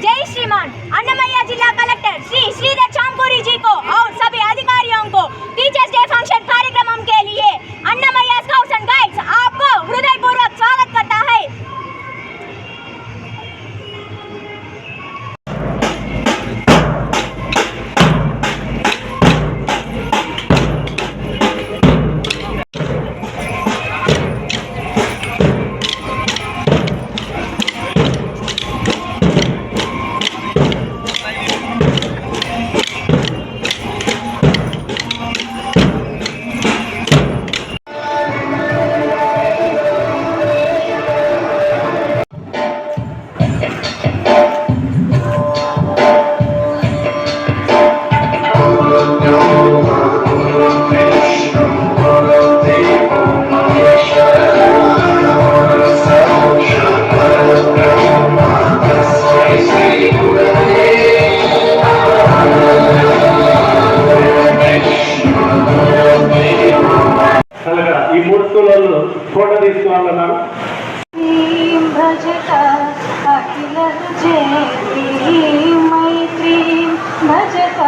જય શ્રીમાન અન્નમૈયા જિલ્લા કલેક્ટર શ્રી શ્રી દક્ષામપુરી જી કો అఖిలను చేపి మైత్రి భజత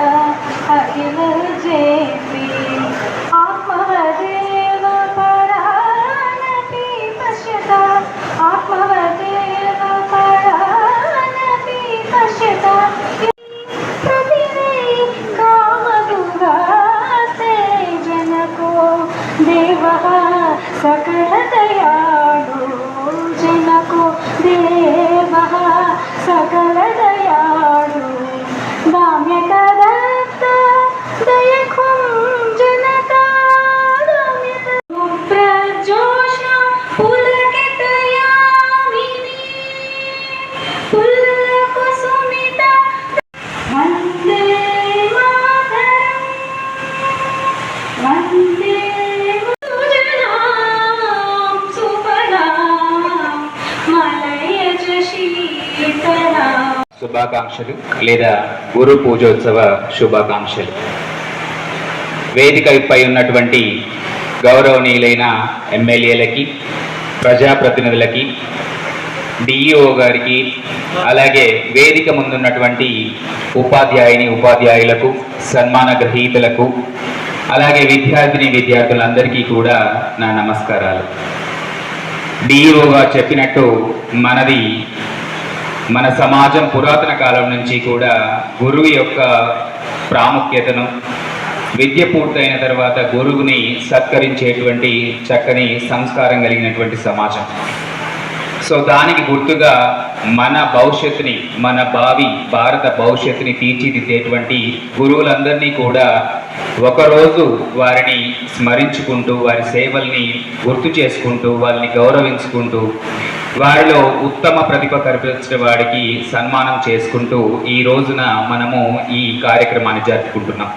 అఖిలను చేపి ఆత్మవదేవ పరాణపి పశ్యత ఆత్మవదేవ పరాణపి పశ్యత. దేవ సకలదయాడు जनको देवः सकलदयाळु जनको देवः శుభాకాంక్షలు లేదా గురు పూజోత్సవ శుభాకాంక్షలు. వేదికపై ఉన్నటువంటి గౌరవనీయులైన ఎమ్మెల్యేలకి ప్రజాప్రతినిధులకి డిఈఓ గారికి అలాగే వేదిక ముందున్నటువంటి ఉపాధ్యాయుని ఉపాధ్యాయులకు సన్మాన గ్రహీతలకు అలాగే విద్యార్థిని విద్యార్థులందరికీ కూడా నా నమస్కారాలు. డిఈఓ గారు చెప్పినట్టు మనది మన సమాజం పురాతన కాలం నుంచి కూడా గురువు యొక్క ప్రాముఖ్యతను విద్య పూర్తయిన తర్వాత గురువుని సత్కరించేటువంటి చక్కని సంస్కారం కలిగినటువంటి సమాజం. సో దానికి గుర్తుగా మన భవిష్యత్తుని మన భావి భారత భవిష్యత్తుని తీర్చిదిద్దేటువంటి గురువులందరినీ కూడా ఒకరోజు వారిని స్మరించుకుంటూ వారి సేవల్ని గుర్తు చేసుకుంటూ వాళ్ళని గౌరవించుకుంటూ వారిలో ఉత్తమ ప్రతిభ కనిపించిన వాడికి సన్మానం చేసుకుంటూ ఈ రోజున మనము ఈ కార్యక్రమాన్ని జరుపుకుంటున్నాం.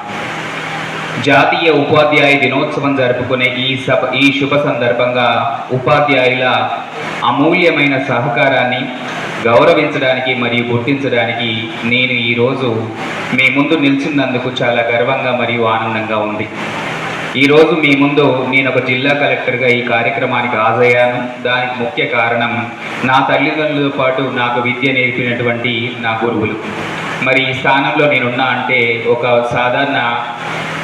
జాతీయ ఉపాధ్యాయ దినోత్సవం జరుపుకునే ఈ సభ ఈ శుభ సందర్భంగా ఉపాధ్యాయుల అమూల్యమైన సహకారాన్ని గౌరవించడానికి మరియు గుర్తించడానికి నేను ఈరోజు మీ ముందు నిల్చున్నందుకు చాలా గర్వంగా మరియు ఆనందంగా ఉంది. ఈరోజు మీ ముందు నేను ఒక జిల్లా కలెక్టర్గా ఈ కార్యక్రమానికి హాజరయ్యాను. దానికి ముఖ్య కారణం నా తల్లిదండ్రులతో పాటు నాకు విద్య నేర్పినటువంటి నా గురువులు. మరి ఈ స్థానంలో నేనున్నా అంటే ఒక సాధారణ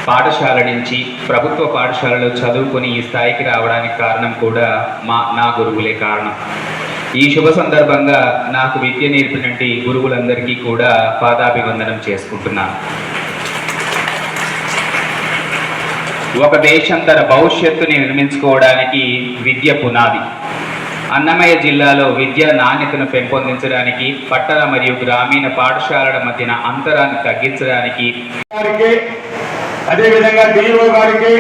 పాఠశాల నుంచి ప్రభుత్వ పాఠశాలలో చదువుకొని ఈ స్థాయికి రావడానికి కారణం కూడా మా నా గురువులే కారణం. ఈ శుభ సందర్భంగా నాకు విద్య నేర్పినటువంటి గురువులందరికీ కూడా పాదాభివందనం చేసుకుంటున్నాను. ఒక దేశం తన భవిష్యత్తుని నిర్మించుకోవడానికి విద్య పునాది. అన్నమయ్య జిల్లాలో విద్యా నాణ్యతను పెంపొందించడానికి పట్టణ మరియు గ్రామీణ పాఠశాలల మధ్యన అంతరాన్ని తగ్గించడానికి అదేవిధంగా డిఓ గారికి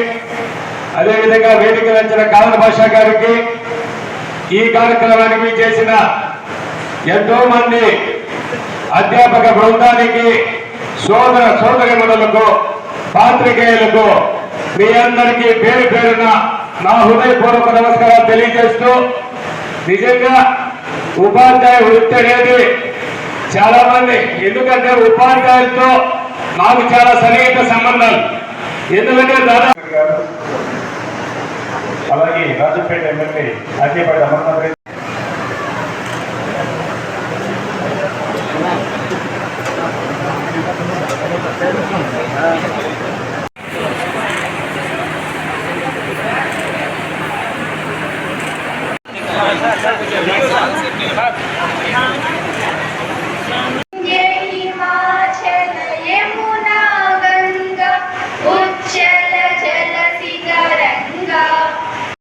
అదేవిధంగా వేదిక వచ్చిన కాలన భాష గారికి ఈ కార్యక్రమానికి చేసిన ఎంతో మంది అధ్యాపక బృందానికి సోదర సోదరిమణులకు పాత్రికేయులకు మీ అందరికీ పేరు పేరున నా హృదయపూర్వక నమస్కారాలు తెలియజేస్తూ నిజంగా ఉపాధ్యాయ వృత్తి అనేది చాలా మంది. ఎందుకంటే ఉపాధ్యాయులతో నాకు చాలా సన్నిహిత సంబంధాలు. ఎందుకంటే దాదాపు అలాగే రాజపేట ఎమ్మెల్యే అజయపేట అమర్నాథ్ రెడ్డి